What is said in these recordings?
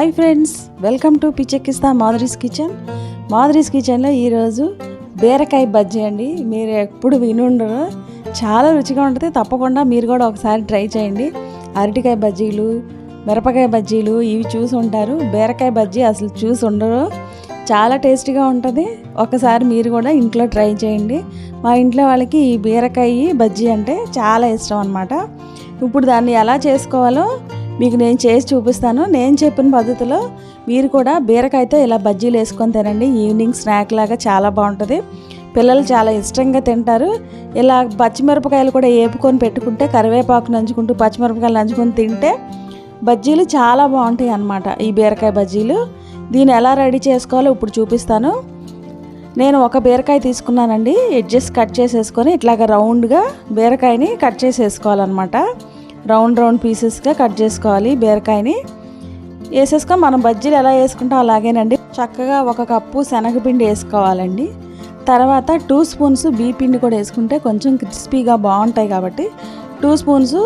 Hi friends welcome to పిచ్చెక్కిస్తా Madhuri's kitchen. Madhuri's కిచెన్లో ఈరోజు బీరకాయ బజ్జీ అండి. మీరు ఎప్పుడు వినుండరు. చాలా రుచిగా ఉంటుంది. తప్పకుండా మీరు కూడా ఒకసారి ట్రై చేయండి. అరటికాయ బజ్జీలు మిరపకాయ బజ్జీలు ఇవి చూసి ఉంటారు. బీరకాయ బజ్జీ అసలు చూసి ఉండరు. చాలా టేస్టీగా ఉంటుంది. ఒకసారి మీరు కూడా ఇంట్లో ట్రై చేయండి. మా ఇంట్లో వాళ్ళకి ఈ బీరకాయ బజ్జీ అంటే చాలా ఇష్టం అనమాట ఇప్పుడు దాన్ని ఎలా చేసుకోవాలో మీకు నేను చేసి చూపిస్తాను. నేను చెప్పిన పద్ధతిలో మీరు కూడా బీరకాయతో ఇలా బజ్జీలు వేసుకొని తినండి. ఈవినింగ్ స్నాక్ లాగా చాలా బాగుంటుంది. పిల్లలు చాలా ఇష్టంగా తింటారు. ఇలా పచ్చిమిరపకాయలు కూడా వేపుకొని పెట్టుకుంటే కరివేపాకు నంచుకుంటూ పచ్చిమిరపకాయలు నంచుకొని తింటే బజ్జీలు చాలా బాగుంటాయి అన్నమాట ఈ బీరకాయ బజ్జీలు. దీన్ని ఎలా రెడీ చేసుకోవాలో ఇప్పుడు చూపిస్తాను. నేను ఒక బీరకాయ తీసుకున్నానండి. ఎడ్జెస్ కట్ చేసేసుకొని ఇట్లాగ రౌండ్గా బీరకాయని కట్ చేసేసుకోవాలన్నమాట. రౌండ్ రౌండ్ పీసెస్గా కట్ చేసుకోవాలి బీరకాయని. వేసేసుకొని మనం బజ్జీలు ఎలా వేసుకుంటాం అలాగేనండి. చక్కగా ఒక కప్పు శనగపిండి వేసుకోవాలండి. తర్వాత టూ స్పూన్స్ బీ పిండి కూడా వేసుకుంటే కొంచెం క్రిస్పీగా బాగుంటాయి కాబట్టి టూ స్పూన్స్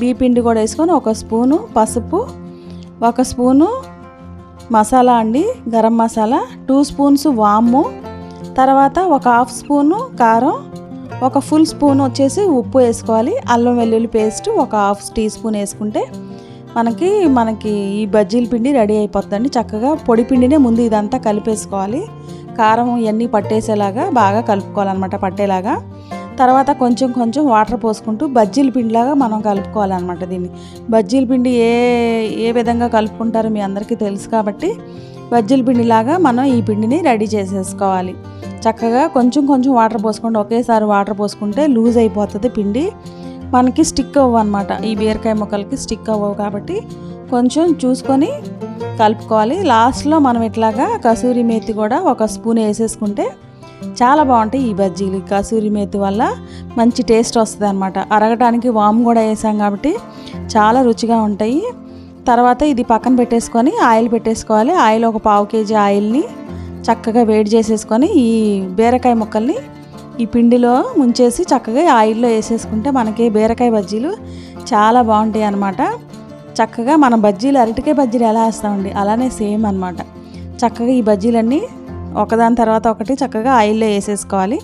బీ పిండి కూడా వేసుకొని ఒక స్పూను పసుపు ఒక స్పూను మసాలా అండి గరం మసాలా టూ స్పూన్స్ వాము తర్వాత ఒక హాఫ్ స్పూను కారం ఒక ఫుల్ స్పూన్ వచ్చేసి ఉప్పు వేసుకోవాలి. అల్లం వెల్లుల్లి పేస్ట్ ఒక హాఫ్ టీ స్పూన్ వేసుకుంటే మనకి మనకి ఈ బజ్జీల పిండి రెడీ అయిపోతుందండి చక్కగా పొడి పిండినే ముందు ఇదంతా కలిపేసుకోవాలి. కారం ఇవన్నీ పట్టేసేలాగా బాగా కలుపుకోవాలన్నమాట పట్టేలాగా. తర్వాత కొంచెం కొంచెం వాటర్ పోసుకుంటూ బజ్జీల పిండిలాగా మనం కలుపుకోవాలన్నమాట దీన్ని. బజ్జీల పిండి ఏ ఏ విధంగా కలుపుకుంటారో మీ అందరికీ తెలుసు కాబట్టి బజ్జీల పిండిలాగా మనం ఈ పిండిని రెడీ చేసేసుకోవాలి. చక్కగా కొంచెం కొంచెం వాటర్ పోసుకుంటే ఒకేసారి వాటర్ పోసుకుంటే లూజ్ అయిపోతుంది పిండి. మనకి స్టిక్ అవ్వు అనమాట ఈ బీరకాయ ముక్కలకి స్టిక్ అవ్వవు కాబట్టి కొంచెం చూసుకొని కలుపుకోవాలి. లాస్ట్లో మనం ఇట్లాగా కసూరి మేతి కూడా ఒక స్పూన్ వేసేసుకుంటే చాలా బాగుంటాయి ఈ బజ్జీలు. కసూరి మేతి వల్ల మంచి టేస్ట్ వస్తుంది అనమాట అరగటానికి వామ్ కూడా వేసాం కాబట్టి చాలా రుచిగా ఉంటాయి. తర్వాత ఇది పక్కన పెట్టేసుకొని ఆయిల్ పెట్టేసుకోవాలి. ఆయిల్ ఒక పావు కేజీ ఆయిల్ని చక్కగా వేడి చేసేసుకొని ఈ బీరకాయ ముక్కల్ని ఈ పిండిలో ముంచేసి చక్కగా ఆయిల్లో వేసేసుకుంటే మనకి బీరకాయ బజ్జీలు చాలా బాగుంటాయి అన్నమాట. చక్కగా మన బజ్జీలు అరటికాయ బజ్జీలు ఎలా వేస్తామండి? అలానే సేమ్ అనమాట చక్కగా ఈ బజ్జీలన్నీ ఒకదాని తర్వాత ఒకటి చక్కగా ఆయిల్లో వేసేసుకోవాలి.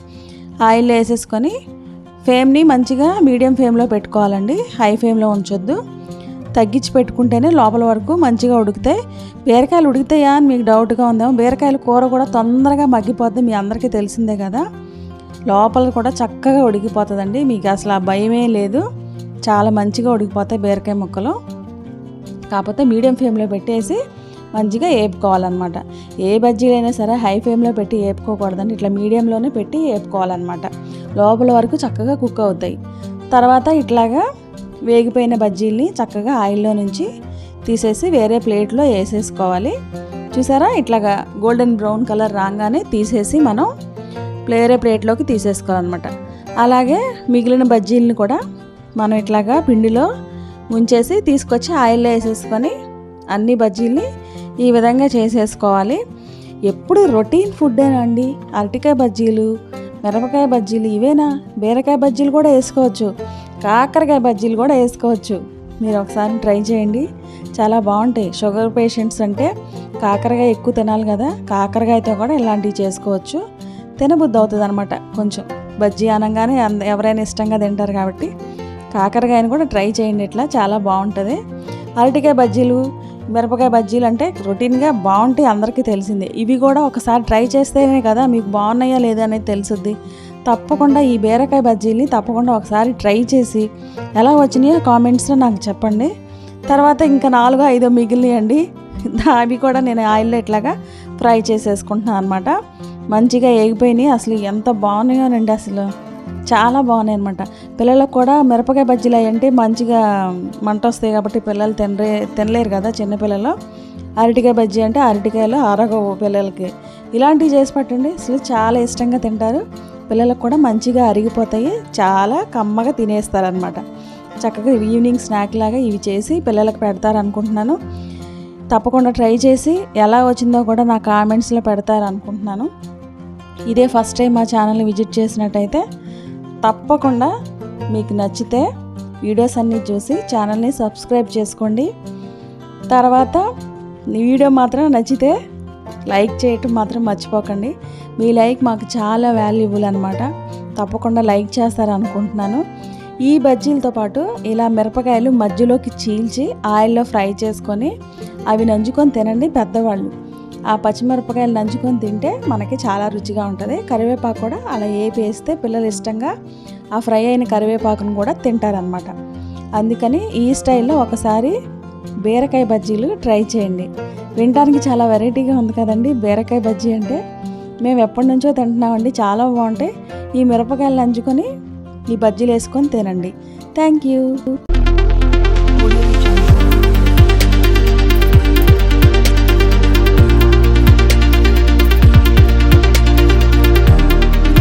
ఆయిల్లో వేసేసుకొని ఫ్లేమ్ని మంచిగా మీడియం ఫ్లేమ్లో పెట్టుకోవాలండి. హై ఫ్లేమ్లో ఉంచొద్దు. తగ్గించి పెట్టుకుంటేనే లోపల వరకు మంచిగా ఉడుకుతాయి బీరకాయలు ఉడుకుతాయా అని మీకు డౌట్గా ఉందేమో బీరకాయల కూర కూడా తొందరగా మగ్గిపోద్ది మీ అందరికీ తెలిసిందే కదా. లోపల కూడా చక్కగా ఉడికిపోతుందండి. మీకు అసలు ఆ భయమే లేదు. చాలా మంచిగా ఉడికిపోతాయి బీరకాయ ముక్కలు. కాకపోతే మీడియం ఫ్లేమ్లో పెట్టేసి మంచిగా వేపుకోవాలన్నమాట ఏ బజ్జీలైనా సరే హై ఫ్లేమ్లో పెట్టి వేపుకోకూడదండి ఇట్లా మీడియంలోనే పెట్టి వేపుకోవాలన్నమాట లోపల వరకు చక్కగా కుక్ అవుతాయి. తర్వాత ఇట్లాగా వేగిపోయిన బజ్జీల్ని చక్కగా ఆయిల్లో నుంచి తీసేసి వేరే ప్లేట్లో వేసేసుకోవాలి. చూసారా? ఇట్లాగా గోల్డెన్ బ్రౌన్ కలర్ రాగానే తీసేసి మనం వేరే ప్లేట్లోకి తీసేసుకోవాలన్నమాట. అలాగే మిగిలిన బజ్జీలను కూడా మనం ఇట్లాగా పిండిలో ముంచేసి తీసుకొచ్చి ఆయిల్లో వేసేసుకొని అన్ని బజ్జీల్ని ఈ విధంగా చేసేసుకోవాలి. ఎప్పుడు రొటీన్ ఫుడ్డేనండి అరటికాయ బజ్జీలు మిరపకాయ బజ్జీలు ఇవేనా? బీరకాయ బజ్జీలు కూడా వేసుకోవచ్చు. కాకరకాయ బజ్జీలు కూడా వేసుకోవచ్చు. మీరు ఒకసారి ట్రై చేయండి. చాలా బాగుంటాయి. షుగర్ పేషెంట్స్ అంటే కాకరకాయ ఎక్కువ తినాలి కదా కాకరకాయతో కూడా ఇలాంటివి చేసుకోవచ్చు. తినబుద్ధి అవుతుంది అనమాట కొంచెం బజ్జీ అనగానే అంద- ఎవరైనా ఇష్టంగా తింటారు కాబట్టి కాకరకాయని కూడా ట్రై చేయండి ఇట్లా. చాలా బాగుంటుంది. అరటికాయ బజ్జీలు మిరపకాయ బజ్జీలు అంటే రొటీన్గా బాగుంటాయి అందరికీ తెలిసిందే. ఇవి కూడా ఒకసారి ట్రై చేస్తేనే కదా మీకు బాగున్నాయా లేదా అనేది తెలుసుద్ది. తప్పకుండా ఈ బీరకాయ బజ్జీని తప్పకుండా ఒకసారి ట్రై చేసి ఎలా వచ్చినాయో కామెంట్స్లో నాకు చెప్పండి. తర్వాత ఇంకా నాలుగో ఐదో మిగిలినాయండి. అవి కూడా నేను ఆయిల్లో ఇట్లాగా ఫ్రై చేసేసుకుంటున్నాను అనమాట మంచిగా ఎగిపోయినాయి అసలు ఎంత బాగున్నాయోనండి అసలు. చాలా బాగున్నాయి అనమాట పిల్లలకు కూడా మిరపకాయ బజ్జీలు అవి అంటే మంచిగా మంట వస్తాయి కాబట్టి పిల్లలు తినరే తినలేరు కదా చిన్నపిల్లలు. అరటికాయ బజ్జీ అంటే అరటికాయలు అరగవు పిల్లలకి. ఇలాంటివి చేసి పెట్టండి. అసలు చాలా ఇష్టంగా తింటారు. పిల్లలకు కూడా మంచిగా అరిగిపోతాయి. చాలా కమ్మగా తినేస్తారనమాట చక్కగా ఈవినింగ్ స్నాక్ లాగా ఇవి చేసి పిల్లలకు పెడతారు అనుకుంటున్నాను తప్పకుండా ట్రై చేసి ఎలా వచ్చిందో కూడా నా కామెంట్స్లో పెడతారు అనుకుంటున్నాను ఇదే ఫస్ట్ టైం మా ఛానల్ విజిట్ చేసినట్టయితే తప్పకుండా మీకు నచ్చితే వీడియోస్ అన్నీ చూసి ఛానల్ని సబ్స్క్రైబ్ చేసుకోండి. తర్వాత వీడియో మాత్రం నచ్చితే లైక్ చేయటం మాత్రం మర్చిపోకండి. మీ లైక్ మాకు చాలా వాల్యుబుల్ అనమాట తప్పకుండా లైక్ చేస్తారు అనుకుంటున్నాను ఈ బజ్జీలతో పాటు ఇలా మిరపకాయలు మధ్యలోకి చీల్చి ఆయిల్లో ఫ్రై చేసుకొని అవి నంచుకొని తినండి పెద్దవాళ్ళు. ఆ పచ్చిమిరపకాయలు నంచుకొని తింటే మనకి చాలా రుచిగా ఉంటుంది. కరివేపాకు కూడా అలా ఏపి వేస్తే పిల్లలు ఇష్టంగా ఆ ఫ్రై అయిన కరివేపాకును కూడా తింటారనమాట అందుకని ఈ స్టైల్లో ఒకసారి బీరకాయ బజ్జీలు ట్రై చేయండి. వినడానికి చాలా వెరైటీగా ఉంది కదండి బీరకాయ బజ్జీ అంటే. మేము ఎప్పటి నుంచో తింటున్నామండి. చాలా బాగుంటాయి. ఈ మిరపకాయలు నంచుకొని ఈ బజ్జీలు వేసుకొని తినండి. Thank you